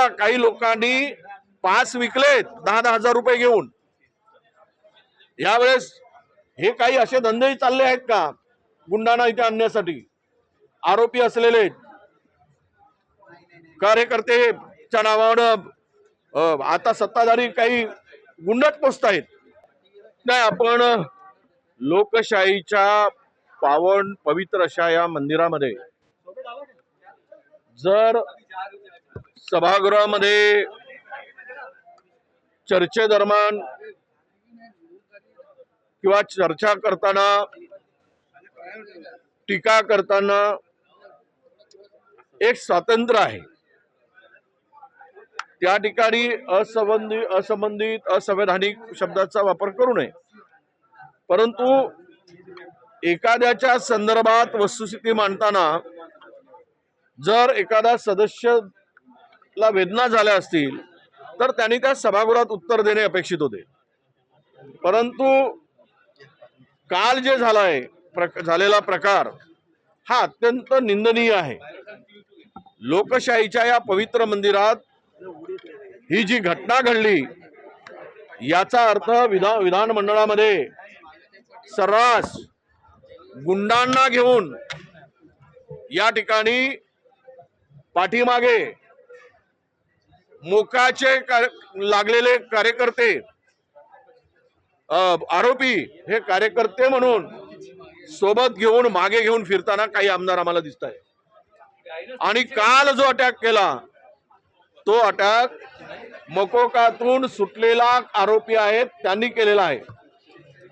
आला काही लोकांनी पास विकलेत दहा दहा हजार रुपये घेऊन. यावेळेस हे काही असे धंदेही चालले आहेत का? गुंडांना इथे आणण्यासाठी. आरोपी असलेले कार्यकर्तेच्या नावानं आता सत्ताधारी काही गुंडट पोचत आहेत. नाही आपण लोकशाहीच्या पावन पवित्र अशा या मंदिरामध्ये जर सभागृहामध्ये चर्चेदरम्यान किंवा चर्चा करताना टीका करताना एक स्वातंत्र्य आहे. त्या ठिकाणी असंबंधी असंबंधित असंवैधानिक शब्दाचा वापर करू नये. परंतु एखाद्याच्या संदर्भात वस्तुस्थिती मांडताना जर एखादा सदस्य ला वेदना झाल्या असतील तर त्यांनी त्या सभागृहात उत्तर देणे अपेक्षित होते. परंतु काल जे झालाय प्रक झालेला प्रकार हा अत्यंत निंदनीय आहे. लोकशाहीच्या या पवित्र मंदिरात ही जी घटना घडली याचा अर्थ विधा विधानमंडळामध्ये सर्रास गुंडांना घेऊन या ठिकाणी पाठीमागे मोकाचे लागलेले कार्यकर्ते अ, आरोपी हे कार्यकर्ते म्हणून सोबत घेऊन मागे घेऊन फिरताना काही आमदार आम्हाला दिसत आहे आणि काल जो अटॅक केला तो अटॅक मकोकातून सुटलेला आरोपी आहेत त्यांनी केलेला आहे.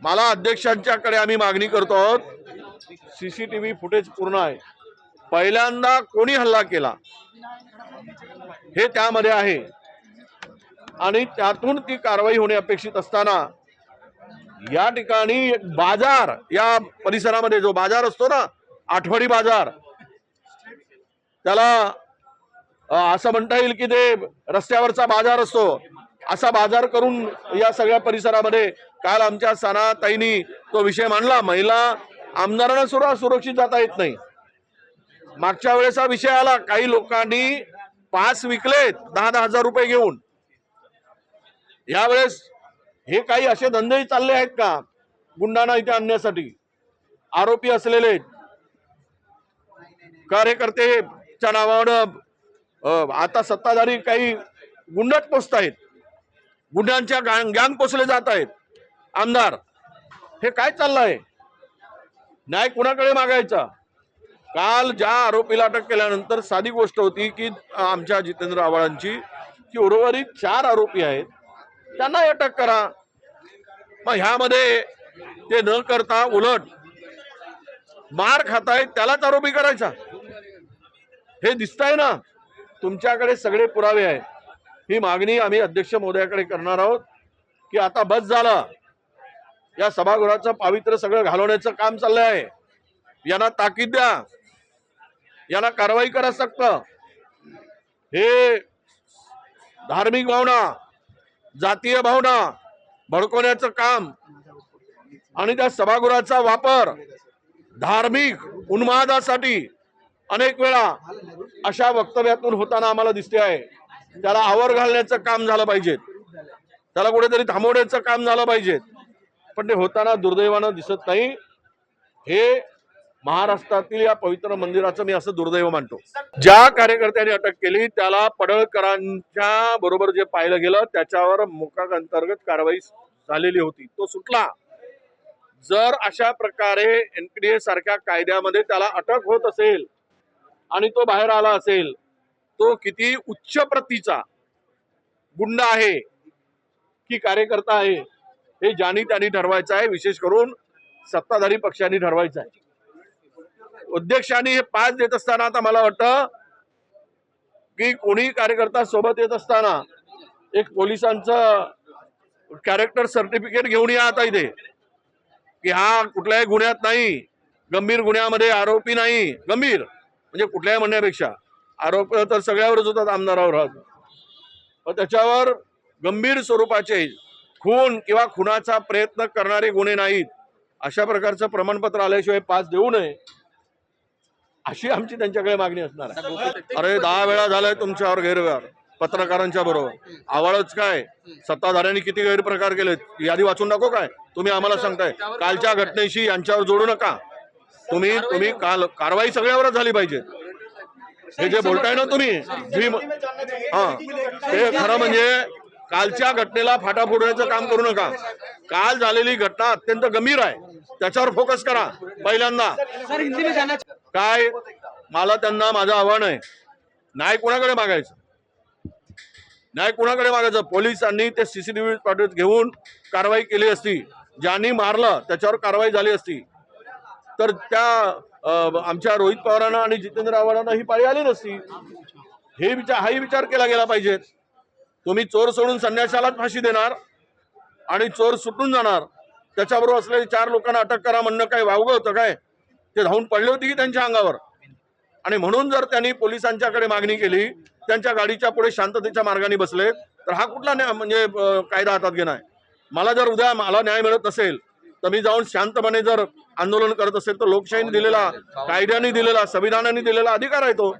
मला अध्यक्षांच्याकडे आम्ही मागणी करतो आहोत सीसीटीव्ही फुटेज पूर्ण आहे. पहिल्यांदा कोणी हल्ला केला? हे त्यामध्ये आहे. आणि त्यातून ती कारवाई होणे अपेक्षित असताना या ठिकाणी बाजार या परिसरामध्ये जो बाजार असतो ना आठवडी बाजार त्याला असं म्हणता येईल की ते रस्त्यावरचा बाजार असतो. असा बाजार करून या सगळ्या परिसरामध्ये काल आमच्या सणाताईंनी तो विषय मांडला. महिला आमदारांना सुद्धा सुरक्षित जाता येत नाही. मागच्या वेळेस हा विषय आला. काही लोकांनी पास विकलेत दहा दहा हजार रुपये घेऊन. यावेळेस हे काही असे धंदेही चालले आहेत का? गुंडांना इथे आणण्यासाठी. आरोपी असलेले कार्यकर्तेच्या नावानं आता सत्ताधारी काही गुंडट पोचत आहेत. गुंडांच्या गँग गँग पोचले जात आहेत. आमदार हे काय चाललं आहे न्याय कुणाकडे मागायचा? काल ज्या आरोपीला अटक केल्यानंतर साधी गोष्ट होती की आमच्या जितेंद्र आव्हाडांची की उर्वरित चार आरोपी आहेत त्यांना अटक करा. मग ह्यामध्ये ते न करता उलट मार खातायत त्यालाच आरोपी करायचा. हे दिसतंय ना तुमच्याकडे सगळे पुरावे आहेत. ही मागणी आम्ही अध्यक्ष महोदयाकडे करणार आहोत की आता बस झाला. या सभागृहाचं पावित्र्य सगळं घालवण्याचं काम चाललंय. आहे यांना ताकीद द्या. याला कारवाई करा सक्त. हे धार्मिक भावना जातीय भावना भडकवण्याचं काम आणि त्या सभागृहाचा वापर धार्मिक उन्मादासाठी अनेक वेळा अशा वक्तव्यातून होताना आम्हाला दिसते आहे. त्याला आवर घालण्याचं काम झालं पाहिजे. त्याला कुठेतरी थांबवण्याचं काम झालं पाहिजे. पण ते होताना दुर्दैवानं दिसत नाही. हे महाराष्ट्रातील या पवित्र मंदिराचं मी असं दुर्दैव मानतो. ज्या कार्यकर्त्यांनी अटक केली त्याला पडळकरांच्या बरोबर जे पाहिलं गेलं त्याच्यावर मोकाक अंतर्गत कारवाई झालेली होती. तो सुटला. जर अशा प्रकारे एनपीडीए सारख्या कायद्यामध्ये त्याला अटक होत असेल आणि तो बाहेर आला असेल तो किती उच्च प्रतीचा गुंड आहे की कार्यकर्ता आहे हे ज्यांनी त्यांनी ठरवायचं आहे विशेष करून सत्ताधारी पक्षांनी ठरवायचं आहे. अध्यक्षांनी हे पाच देत असताना आता मला वाटतं की कोणी कार्यकर्ता सोबत येत असताना एक पोलिसांचं कॅरेक्टर सर्टिफिकेट घेऊन या आता इथे. की हा कुठल्याही गुन्ह्यात नाही गंभीर गुन्ह्यामध्ये आरोपी नाही. गंभीर म्हणजे कुठल्याही म्हणण्यापेक्षा. आरोप तर सगळ्यावरच होतात आमदारावर राहत त्याच्यावर गंभीर स्वरूपाचे खून किंवा खुनाचा प्रयत्न करणारे गुन्हे नाहीत अशा प्रकारचं प्रमाणपत्र आल्याशिवाय पास देऊ नये. अशी आमची त्यांच्याकडे मागणी असणार आहे. अरे दहा वेळा झालाय तुमच्यावर गैरव्यवहार पत्रकारांच्या बरोबर. आवडच काय? सत्ताधाऱ्यांनी किती गैरप्रकार केलेत यादी वाचून दाखव काय? तुम्ही आम्हाला सांगताय कालच्या घटनेशी यांच्यावर जोडू नका. तुम्ही तुम्ही काल कारवाई सगळ्यावरच झाली पाहिजे. हे जे बोलताय ना तुम्ही भीम हा. ते खरं म्हणजे कालच्या घटनेला फाटा फोडण्याचं काम करू नका. काल झालेली घटना अत्यंत गंभीर आहे. त्याच्यावर फोकस करा पहिल्यांदा. काय? मला त्यांना माझं आव्हान आहे. नाही कोणाकडे मागायचं? नाही कोणाकडे मागायचं? पोलिसांनी ते सीसीटीव्ही फुटेज घेऊन कारवाई केली असती. ज्यांनी मारलं त्याच्यावर कारवाई झाली असती. तर त्या आमच्या रोहित पवारांना आणि जितेंद्र आव्हाडांना ही पाळी आली नसती. हे विचार हाही विचार केला गेला पाहिजे. तुम्ही चोर सोडून संन्याशालाच फाशी देणार आणि चोर सुटून जाणार. त्याच्याबरोबर असलेले चार लोकांना अटक करा म्हणणं काय वावगं होतं काय? ते धावून पडले होते की त्यांच्या अंगावर. आणि म्हणून जर त्यांनी पोलिसांच्याकडे मागणी केली त्यांच्या गाडीच्या पुढे शांततेच्या मार्गाने बसले तर हा कुठला न्याय म्हणजे कायदा हातात घेणार मला जर उद्या मला न्याय मिळत नसेल तर मी जाऊन शांतपणे जर आंदोलन करत असेल तर लोकशाहीने दिलेला कायद्याने दिलेला संविधानाने दिलेला अधिकार आहे तो.